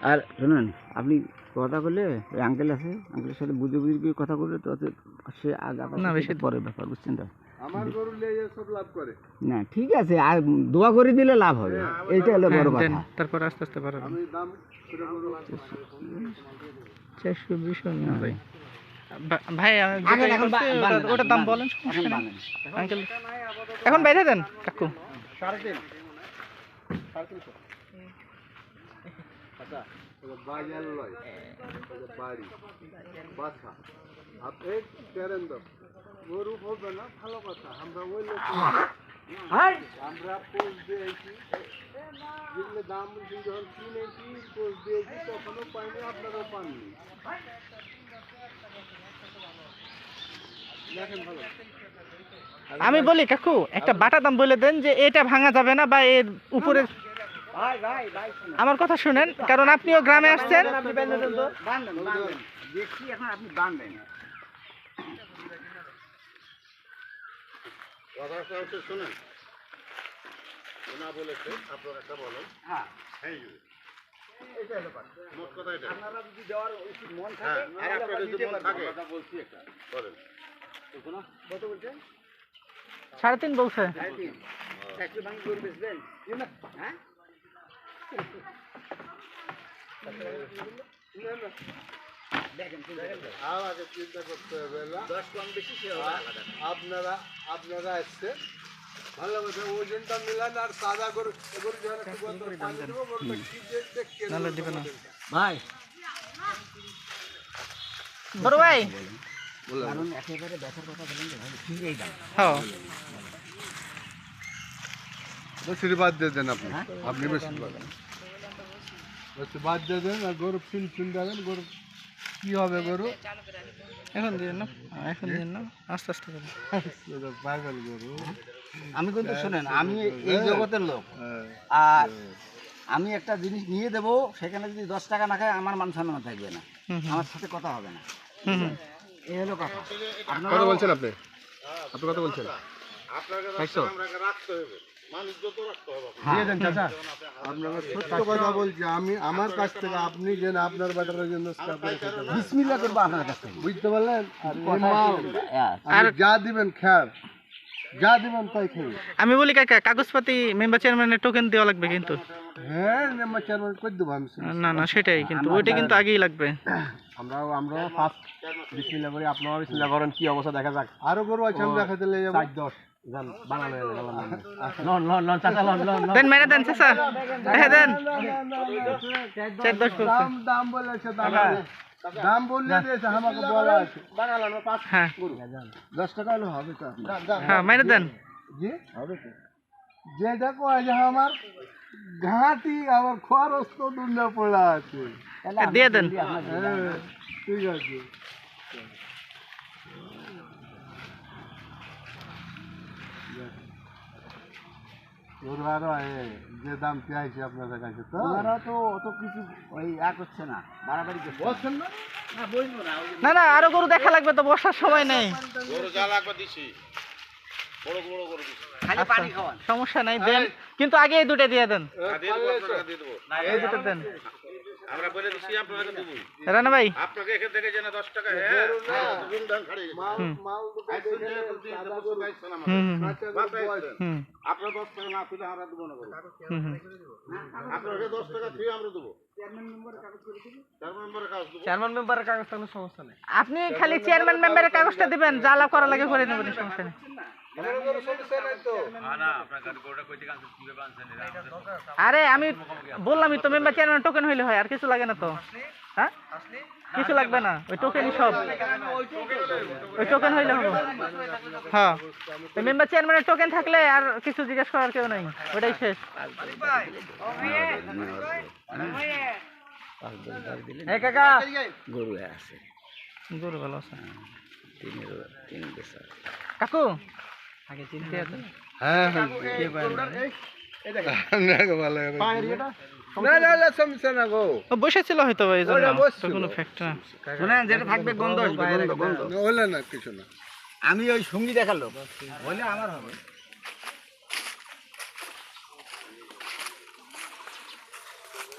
আর শুনুন আপনি কথা বললে ওই আঙ্কেল আছে আঙ্কেলের সাথে বুঝে বুঝে গিয়ে কথা বললে তো সে আগে না, বেশি পরে ব্যাপার বুঝছেন তো? আমার গরু লেগে সব লাভ করে। না ঠিক আছে আর দোয়া করে দিলে লাভ হবে। এইটা হলো বড় হ্যাঁ, কথা। তারপর আস্তে আস্তে পারবেন আমি দাম চারশো বিশ ভাই ভাই ওটা- দাম বলেন। আঙ্কেল এখন বাইরে দেন কাকু। সাড়ে তিন সাড়ে তিনশো বাজার লয় বাড়ি বাসা আপনি তেরেন গরু হবে না ভালো কথা আমরা ওই লোক আমরা পোষ দিয়েছি যেগুলো দাম বলছি যখন কিনেছি পোষ দিয়েছি তখনও পাইনি আপনারাও পাননি। আমি বলি কাকু একটা বাটা দাম বলে দেন যে এটা ভাঙা যাবে না বা এর উপরে আমার কথা শুনেন কারণ আপনিও গ্রামে আসছেন। আপনারা হ্যাঁ। যদি দেওয়ার মন হ্যাঁ, থাকে আর আপনার যদি মন থাকে। কথা বলছি একটা। বলেন। শোনো, কত বলছেন সাড়ে তিন বলছে। হ্যাঁ চিন্তা করতে হবে না দশ কম বেশি। আপনারা আপনারা এসছে। ভালো কথা ওজনটা মিলান আর সাদা গরু গরু যখন একটু পানি দেবো গরুটা কি দেখ দেখ কে নাহলে দিবে না। ভাই। বড় ভাই। কারণ একেবারে ব্যথার কথা বলেন তো ভাই ঠিক এই দাম। হ্যাঁ। বেশি বাদ দিয়ে দেন আপনি। হ্যাঁ? আপনি বেশি বেশি বাদ দিয়ে দেন আর গরু ফিন ফিন দেবেন গরু কি হবে গরু? এখন দিয়ে না এখন দিয়ে না আস্তে আস্তে করে। পাগল গরু। আমি কিন্তু শোনেন আমি এই জগতের লোক। হ্যাঁ। আর আমি একটা জিনিস নিয়ে দেবো সেখানে যদি দশ টাকা না খায় আমার মান সম্মান থাকবে না। আমার সাথে কথা হবে না। এই হলো কথা। কত বলছেন আপনি? আপনি কত বলছেন? চারশো রাখতে হবে। মানুষ যত রাখতে হবে দিয়ে দেন চাচা। আপনারা সত্য কথা বলছি আমি আমার কাছ থেকে আপনি যেন আপনার বাটারের জন্য স্টাফ করে খেতে পারেন। বিসমিল্লাহ করব আপনার কাছ থেকে। বুঝতে পারলেন? আর এই মাল। হ্যাঁ। আপনি যা দিবেন খ্যার যা দিবেন তাই খেয়ে আমি বলি কাকা কাগজপাতি মেম্বার চেয়ারম্যানের টোকেন দেওয়া লাগবে কিন্তু। হ্যাঁ আমার চেয়ারম্যান করে দেবো আমি। না না সেটাই কিন্তু। ওইটা কিন্তু আগেই লাগবে। আমরাও আমরাও ফার্স্ট বিসমিল্লাহ করি। বিসমিল্লাহ করেন কি অবস্থা? দেখা যাক। আরও গরু আছে আমি দেখাতে লে যাব। 10 লন দেন মেরে দেন চাচা। হ্যাঁ দেন। চার দশ দাম দাম বলেছে দাম দাম বললে দিয়েছে আমাকে বলা আছে। হ্যাঁ। দশ টাকা হলে হবে তো। হ্যাঁ মেরে দেন। জি? হবে তো। যে দেখো আজ আমার ঘাটি আমার খরচ তো দুনিয়া পড়া আছে। দিয়ে দেন। হ্যাঁ, ঠিক আছে। ওর আরও যে দাম চাইছি আপনাদের কাছে তো? ওনারা তো অত কিছু ওই ইয়া করছে না বাড়াবাড়ি করছে। না। না আরও গরু দেখা লাগবে তো বসার সময় নেই। খালি পানি খাওয়ান। সমস্যা নাই দেন। কিন্তু আগে এই দুটো দিয়ে দেন। এই দুটো দেন। রানা ভাই। মাল হুম। মাল দুটো দেখে সাদা গরু, হুম হুম হুম, কাঁচা গরু বয়স। হুম। আপনার দশ টাকা না তুলে আমরা দেবো না আপনাকে দশ টাকা দিয়ে আমরা দেবো। চার নম্বরের কাগজ দেবো? চেয়ারম্যান মেম্বারের কাগজ তাহলে সমস্যা নেই। আপনি খালি চেয়ারম্যান মেম্বারের কাগজটা দিবেন যা লাভ করা লাগে করে নেবেন সমস্যা নেই। আরে আমি বললামই তো মেম্বার চেয়ারম্যান টোকেন হইলে হয় আর কিছু লাগে না তো। হ্যাঁ? কিছু লাগবে না ওই টোকেনই সব। ওই টোকেন হইলে হবে। হ্যাঁ। মেম্বার চেয়ারম্যানের টোকেন থাকলে আর কিছু জিজ্ঞেস করার কেউ নাই। ওটাই শেষ। কাকা। গরু আছে। গরু ভালো আছে। তিনের তিন বেচা কাকু আগে চিনতে আছে? হ্যাঁ হ্যাঁ ভালো না। না না না গো। ও বসেছিল হয়তো এই জন্য ওরা কোনো ফ্যাক্ট না। যেটা থাকবে গন্ধ আসবে, গন্ধ গন্ধ। হলে না কিছু না। আমি ওই সঙ্গী দেখাল বলে আমার হবে।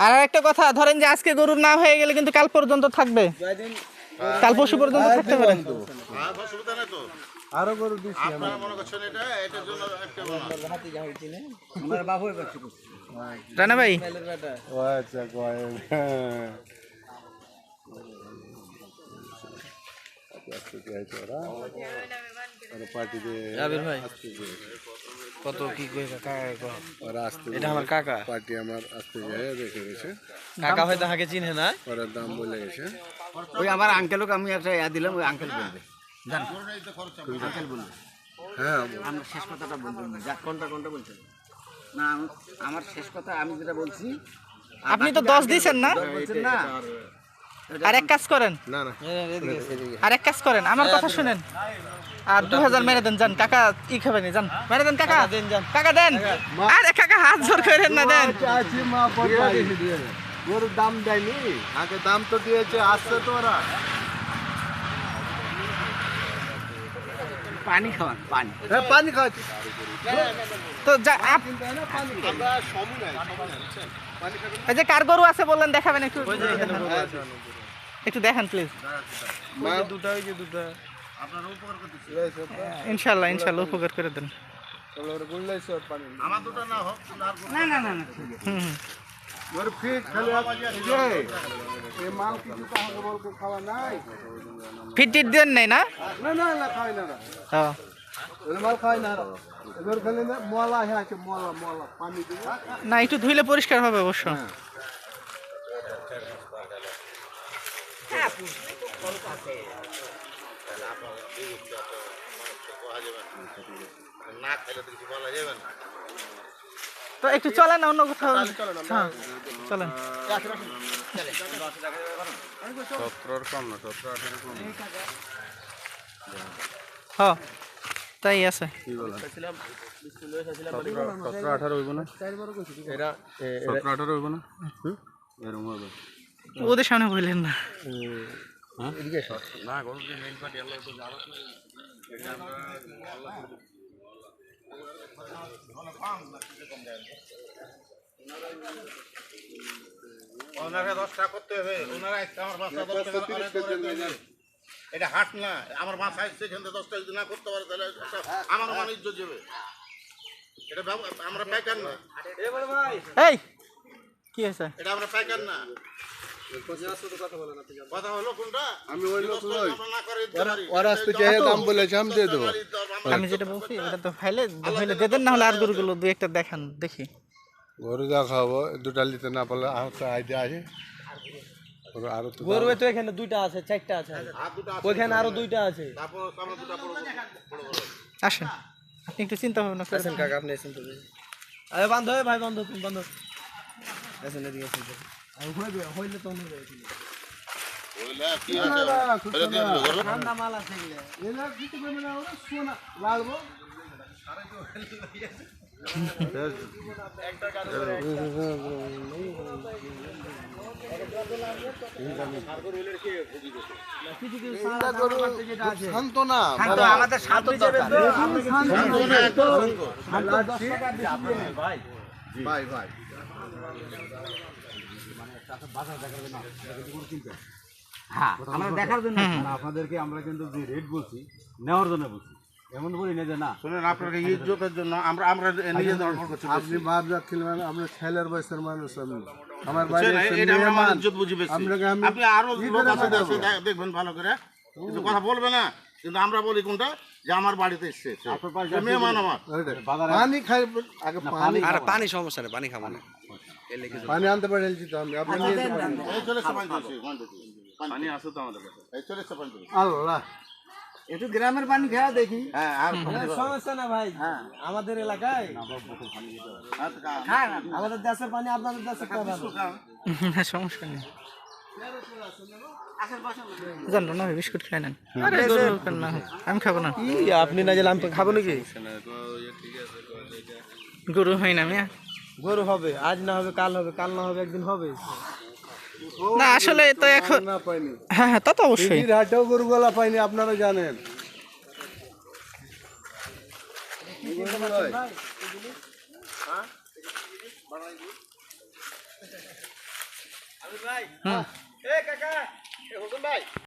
আর একটা কথা ধরেন যে আজকে গরুর না হয়ে গেলে কিন্তু কাল পর্যন্ত থাকবে। কাল পরশু পর্যন্ত থাকতে পারে। আরও গরু দিচ্ছি আমরা। রানা ভাই ও আচ্ছা কয়েন আস্তে দিয়ে আছে ওরা ওরা পার্টি দিয়ে আস্তে দিয়ে কত কি কই কাকা? ওরা আসতে এটা আমার কাকা। পার্টি আমার আসতে যায় রেখে গেছে। কাকা হয়তো হাকে চিনে না। ওরা দাম বলে গেছে। ওই আমার আঙ্কেলকে আমি একটা ইয়া দিলাম ওই আঙ্কেল বলবে। জান। আঙ্কেল বলবে হ্যাঁ। আমার শেষ কথাটা বলবেন যা কোনটা কোনটা বলছেন? না আমার শেষ কথা আমি যেটা বলছি আপনি তো দশ দিয়েছেন না? না। আর এক কাজ করেন। না না। আর এক কাজ করেন আমার কথা শুনেন। আর দু হাজার মেরে দেন যান কাকা ই খাবেন যান মেরে দেন কাকা। দেন যান কাকা দেন। আরে কাকা হাত জোর করেন না দেন। গরুর দাম দেয়নি। আগে দাম তো দিয়েছে আসছে তো ওরা পানি খাওয়ান পানি। হ্যাঁ পানি খাওয়াচ্ছি। তো যা এই যে কার গরু আছে বললেন দেখাবেন একটু। একটু দেখান প্লিজ দুটা ওই যে দুটা। ইনশাল্লাহ ইনশাল্লাহ উপকার করে দেন। না না না হুম। ফিট খালি এই যে এই মাল কিছু তাহলে বলকে খাওয়া নাই ফিট টিট দেন নাই না না না না খাই না না ও, ওই মাল খাই না খালি না মলা হ্যাঁ আছে মলা মলা পানি দিয়ে না তো একটু চলেন না অন্য কোথাও। হ্যাঁ চলেন। সতেরোর কম না সতেরো আঠারো কম। হ তাই আছে। সতেরো আঠারো হইব না? এরা সতেরো আঠারো হইব না? এরকম হবে। ওদের সামনে বললেন না। না গরু যে মেইন পার্টি আল্লাহ তো জানো ওনারা করতে হবে। ওনারা আমার এটা হাট না আমার এখান থেকে দশটা যদি না করতে পারে তাহলে আমার মান ইজ্জত যাবে এটা আমরা পাইকার না। এই কি হয়েছে? এটা আমরা পাইকার না। কথা হলো কোনটা আমি ওই লোক না করে ওরা যে দাম বলেছে আমি দিয়ে দেবো। আমি যেটা বলছি এটা তো ফাইলে ফাইলে দিয়ে দেন না হলে আর গরুগুলো দু একটা দেখান দেখি। গরু যা খাব দুটা নিতে না পারলে আর একটা আইডিয়া আছে। আরও তো গরু তো এখানে দুইটা আছে চারটা আছে। ওইখানে আরও দুইটা আছে। আসেন আপনি একটু চিন্তা ভাবনা করেন। কাকা আপনি এসেন তো। আরে বান্ধব ভাই বান্ধব তুমি বান্ধব। এসেন এদিকে তো। হইবে হইলে তো গরু। ঠান্ডা মাল আছে এগুলা। এরা কিছু করবে না হ্যাঁ। আমরা দেখার জন্য আপনাদেরকে আমরা কিন্তু যে রেট বলছি নেওয়ার জন্য বলছি। এমন বলি না যে না। শুনেন আপনাকে ইজ্জতের জন্য আমরা আমরা নিজেদের অর্পণ করছি আপনি বাপ রাখছিলেন আমরা ছেলের বয়সের মানুষ আমি। আমার বাড়ি এটা আমরা আমার ইজ্জত বুঝি বেশি। আপনি আরও লোক আছে দেখাবো? দেশে, দে- দেখবেন ভালো করে। কিন্তু কথা বলবে না কিন্তু আমরা বলি কোনটা? যে আমার বাড়িতে এসছে। মেহমান আমার। পানি খাই আগে পানি আর পানি সমস্যা নেই পানি খাব না। পানি আনতে পারেছি তো আমি। আপনি পানি আছে তো আমাদের কাছে। এই চলে পানি আল্লাহ। একটু গ্রামের পানি খাওয়া দেখি। হ্যাঁ আর সমস্যা না ভাই। আমাদের এলাকায়। আমাদের দেশের পানি আপনাদের দেশের পানি। ভালো। না সমস্যা নেই। না বিস্কুট খাই নেন। না আমি খাব না। আপনি না গেলে আমি খাব নাকি? গরু হয় না মিয়া। গরু হবে আজ না হবে কাল হবে কাল না হবে একদিন হবে। না আসলে তো এখন না পাইনি। হ্যাঁ হ্যাঁ তা তো অবশ্যই। হাটেও গরুগুলা পাইনি আপনারা জানেন। আমি ভাই হুম। এ কাকা এ হুকুম ভাই।